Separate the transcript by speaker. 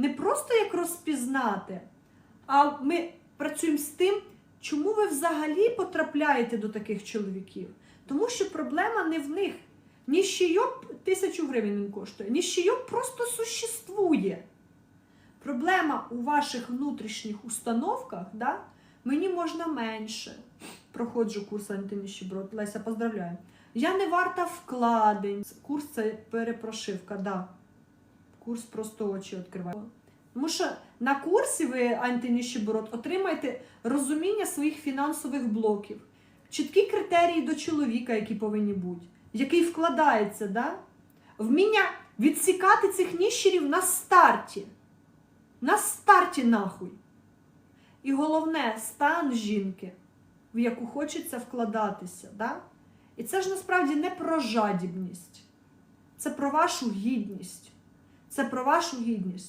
Speaker 1: не просто як розпізнати, а ми працюємо з тим, чому ви взагалі потрапляєте до таких чоловіків. Тому що проблема не в них. Ніщийок тисячу гривень він коштує. Ніщийок просто существує. Проблема у ваших внутрішніх установках, да? мені можна менше. Проходжу курс антиніщеброд. Леся, поздравляю. Я не варта вкладень. Курс це перепрошивка, да. Курс просто очі відкриває. Тому що на курсі ви антиніщеброд отримаєте розуміння своїх фінансових блоків, чіткі критерії до чоловіка, які повинні бути, який вкладається, да? вміння відсікати цих ніщерів на старті. На старті нахуй. І головне, стан жінки, в яку хочеться вкладатися. Да? І це ж насправді не про жадібність, це про вашу гідність. Це про вашу гідність.